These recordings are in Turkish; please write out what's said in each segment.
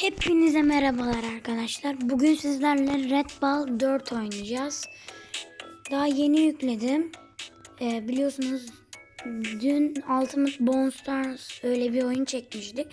Hepinize merhabalar arkadaşlar. Bugün sizlerle Red Ball 4 oynayacağız. Daha yeni yükledim. Ee, biliyorsunuz dün Ultimate Bone Stars öyle bir oyun çekmiştik.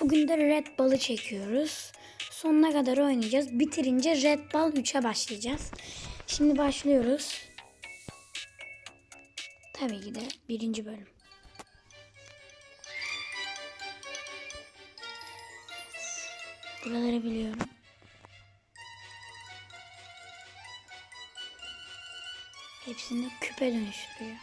Bugün de Red Ball'ı çekiyoruz. Sonuna kadar oynayacağız. Bitirince Red Ball 3'e başlayacağız. Şimdi başlıyoruz. Tabii ki de birinci bölüm. Buraları biliyorum. Hepsini küpe dönüştürüyor.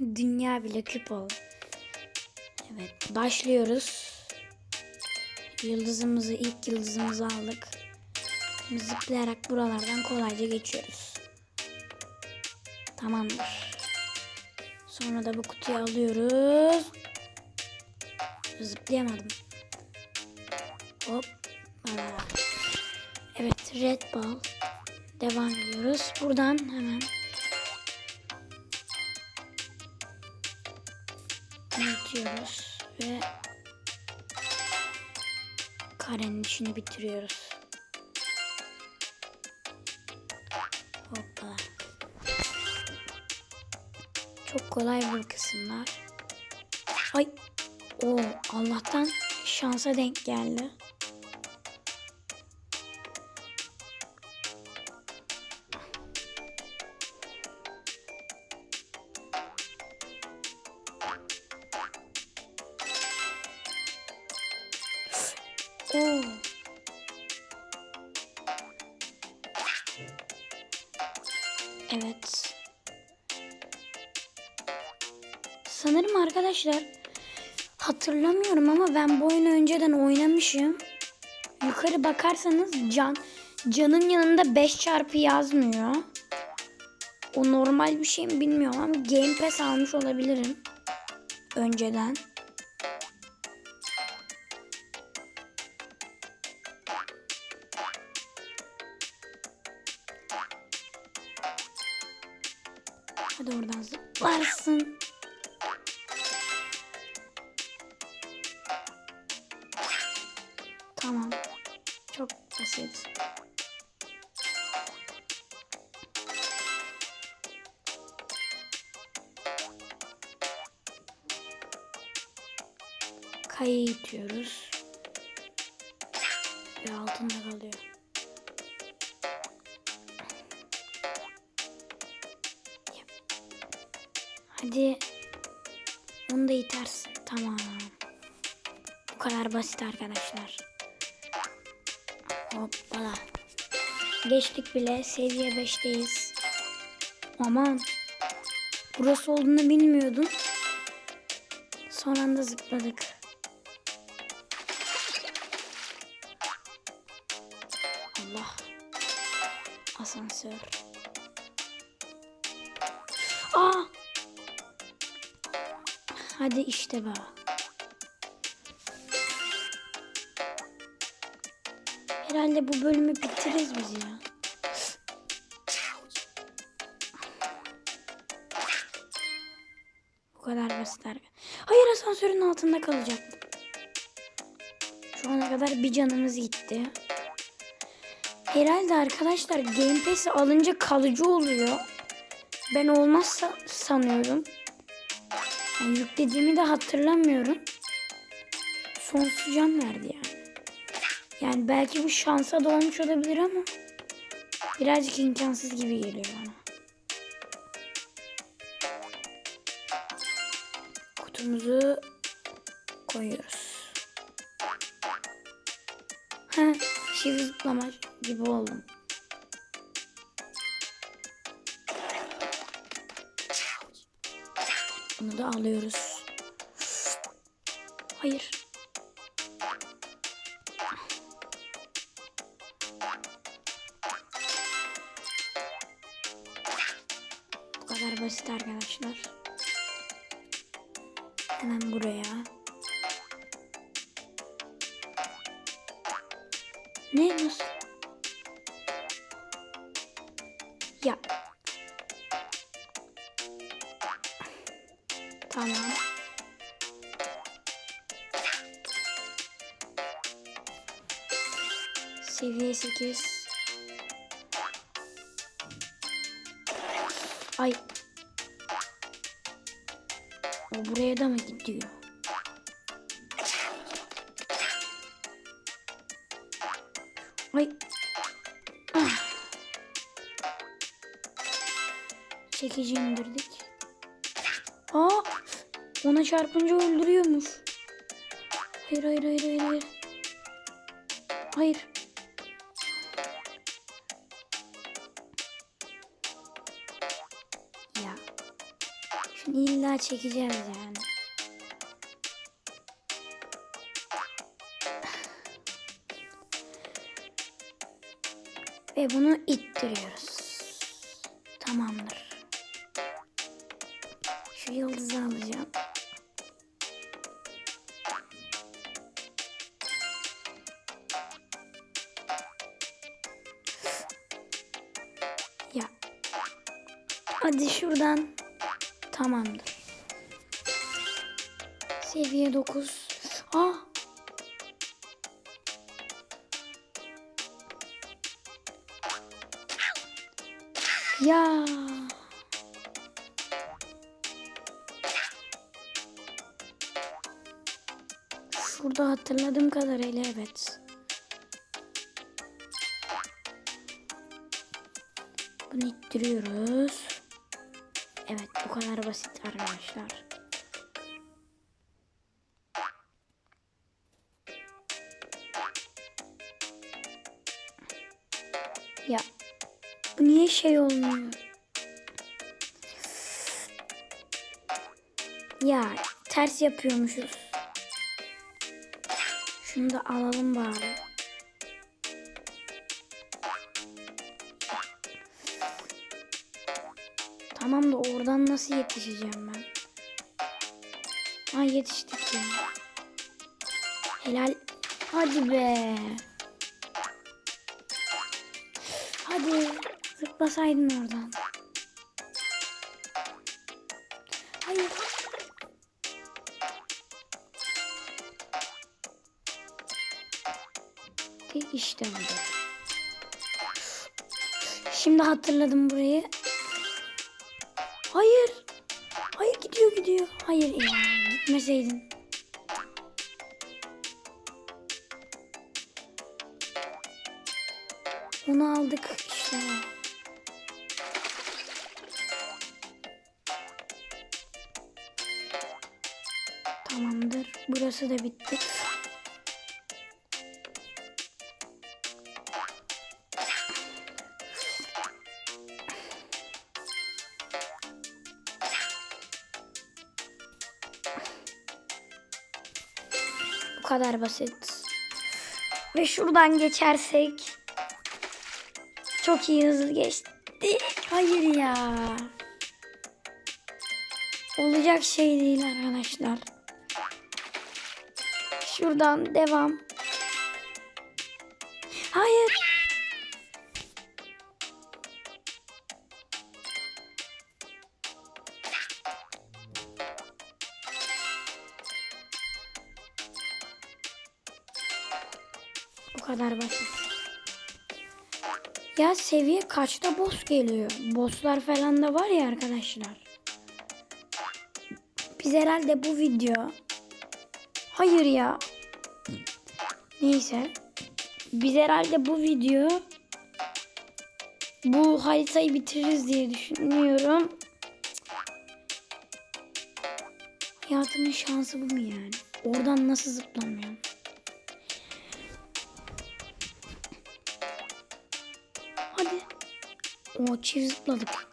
Dünya bile küp oldu. Evet başlıyoruz. Yıldızımızı ilk yıldızımızı aldık. Zıplayarak buralardan kolayca geçiyoruz. Tamamdır. Sonra da bu kutuyu alıyoruz. Zıplayamadım. Hop. Evet Red Ball. Devam ediyoruz. Buradan hemen Büyütüyoruz ve karenin işini bitiriyoruz. Hoppa. Kolay bu kısımlar. Ay. O Allah'tan şansa denk geldi. Oo. Evet. Sanırım arkadaşlar hatırlamıyorum ama ben bu oyunu önceden oynamışım. Yukarı bakarsanız can canın yanında 5 çarpı yazmıyor. O normal bir şey mi bilmiyorum ama Game Pass almış olabilirim. Önceden. Çok basit. Kayayı itiyoruz. Ve altında kalıyor. Hadi. Onu da itersin. Tamam. Bu kadar basit arkadaşlar. Hoppala. Geçtik bile. Seviye 5'teyiz. Aman. Burası olduğunu bilmiyordum. Son anda zıpladık. Allah. Asansör. Aa! Hadi işte be. Herhalde bu bölümü bitiririz biz ya. Bu kadar basit. Hayır asansörün altında kalacaktım. Şu ana kadar bir canımız gitti. Herhalde arkadaşlar Game Pass'i alınca kalıcı oluyor. Ben olmazsa sanıyorum. Yani yüklediğimi de hatırlamıyorum. Sonsuz can verdi yani. Yani belki bu şansa da olmuş olabilir ama birazcık imkansız gibi geliyor bana. Kutumuzu koyuyoruz. Ha, çift zıplama gibi oldum. Bunu da alıyoruz. Hayır. Arkadaşlar. Hemen buraya. Ne? Nasıl? Ya. Tamam. Seviye 8. Ay. Buraya da mı gidiyor? Ay. Ah. Çekici indirdik. Aa! Ona çarpınca öldürüyormuş. Hayır hayır hayır hayır. Hayır. hayır. Şunu illa çekeceğiz yani. Ve bunu ittiriyoruz. Tamamdır. Şu yıldızı alacağım. Ya. Hadi şuradan. Tamamdır. Seviye 9. Ah. Ya. Şurada hatırladığım kadarıyla evet. Bunu ittiriyoruz. Evet bu kadar basit arkadaşlar. Ya bu niye şey olmuyor? Ya ters yapıyormuşuz. Şunu da alalım bari. Tamam da oradan nasıl yetişeceğim ben? Ha yetiştik ya. Helal. Hadi be. Hadi zıplasaydın oradan. Hayır. İşte burada. Şimdi hatırladım burayı. Hayır. Hayır gidiyor gidiyor. Hayır ya gitmeseydin. Onu aldık işte. Tamamdır. Burası da bitti. Basit. Ve şuradan geçersek çok iyi hızlı geçti. Hayır ya. Olacak şey değil arkadaşlar. Şuradan devam. Hayır. Bu kadar basit. Ya seviye kaçta boss geliyor? Bosslar falan da var ya arkadaşlar. Biz herhalde bu video... Hayır ya. Neyse. Biz herhalde bu video... Bu haritayı bitiririz diye düşünüyorum. Hayatımın şansı bu mu yani? Oradan nasıl zıplamıyorum? O çift zıpladık.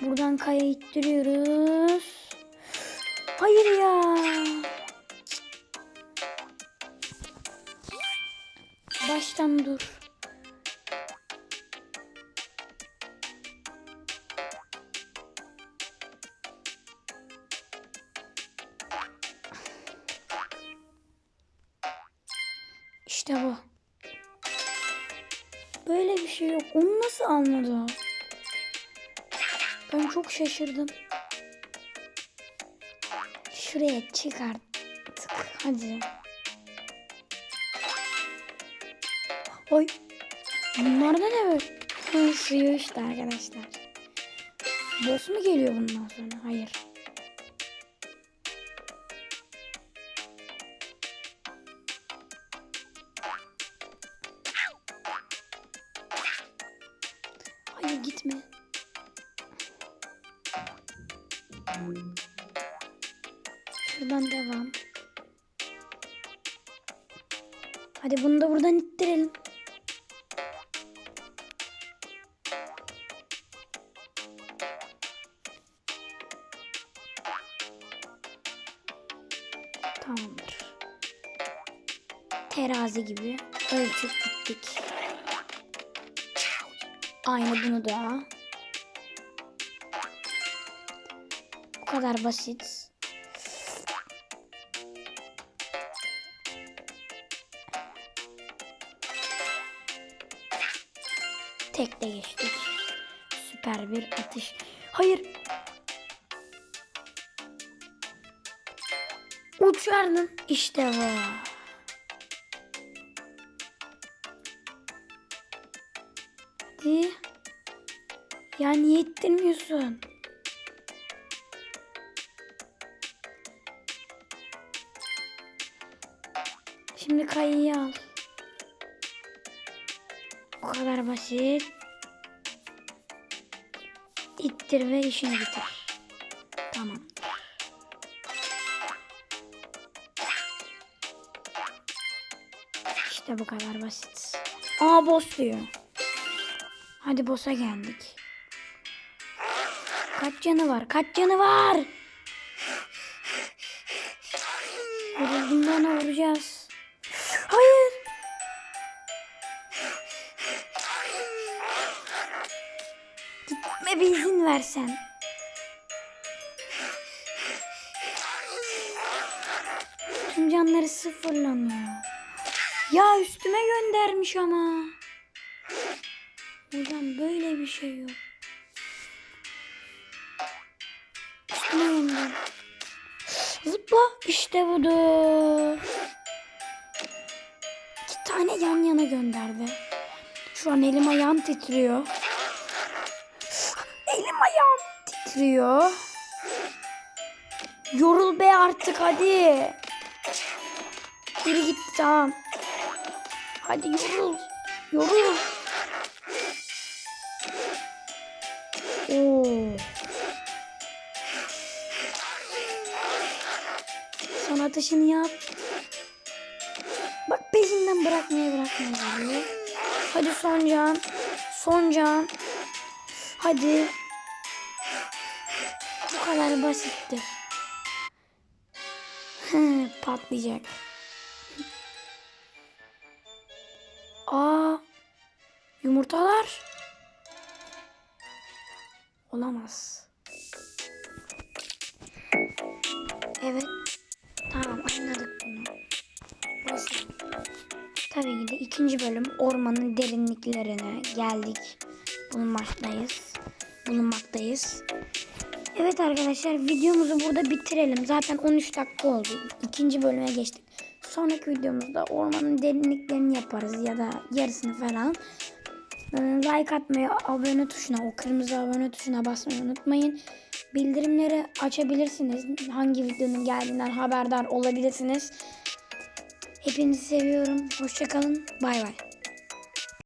Buradan kaya ittiriyoruz. Hayır ya. Baştan dur. İşte bu. Böyle bir şey yok. Onu nasıl almadı o? Ben çok şaşırdım. Şuraya çık. Hadi. Oy. Bunlarda ne böyle? Suyu işte arkadaşlar. Boss mu geliyor bundan sonra? Hayır Hadi bunu da buradan ittirelim. Tamamdır. Terazi gibi ölçüp gittik. Aynı bunu da. Bu kadar basit. Tekle geçtik. Süper bir atış. Hayır. Uçardın. İşte bu. Hadi. Ya niye ittirmiyorsun? Şimdi kayıyı al. Bu kadar basit. İttir ve işini bitir. Tamam. İşte bu kadar basit. Aa boss diyor. Hadi boss'a geldik. Kaç canı var? Kaç canı var? Vurulduğunda ona vuracağız. Versen. Tüm canları sıfırlanıyor. Ya üstüme göndermiş ama. Hocam böyle bir şey yok. Üstüme gönder. Zıpla. İşte budur. İki tane yan yana gönderdi. Şu an elim ayağım titriyor. Ayağım titriyor. Yorul be artık hadi. Geri git tamam. Hadi yorul. Yorul. Oo. Son atışını yap. Bak peşinden bırakmaya bırakmaya. Hadi son can. Son can. Hadi. Kadar basitti. Patlayacak. Aa, yumurtalar. Olamaz. Evet. Tamam anladık bunu. Basit. Tabii ki de ikinci bölüm ormanın derinliklerine geldik. Bulunmaktayız. Bulunmaktayız. Evet arkadaşlar videomuzu burada bitirelim. Zaten 13 dakika oldu. İkinci bölüme geçtik. Sonraki videomuzda ormanın derinliklerini yaparız ya da yarısını falan. Ee, Like atmayı, abone tuşuna, o kırmızı abone tuşuna basmayı unutmayın. Bildirimleri açabilirsiniz. Hangi videonun geldiğinden haberdar olabilirsiniz. Hepinizi seviyorum. Hoşçakalın. Bay bay.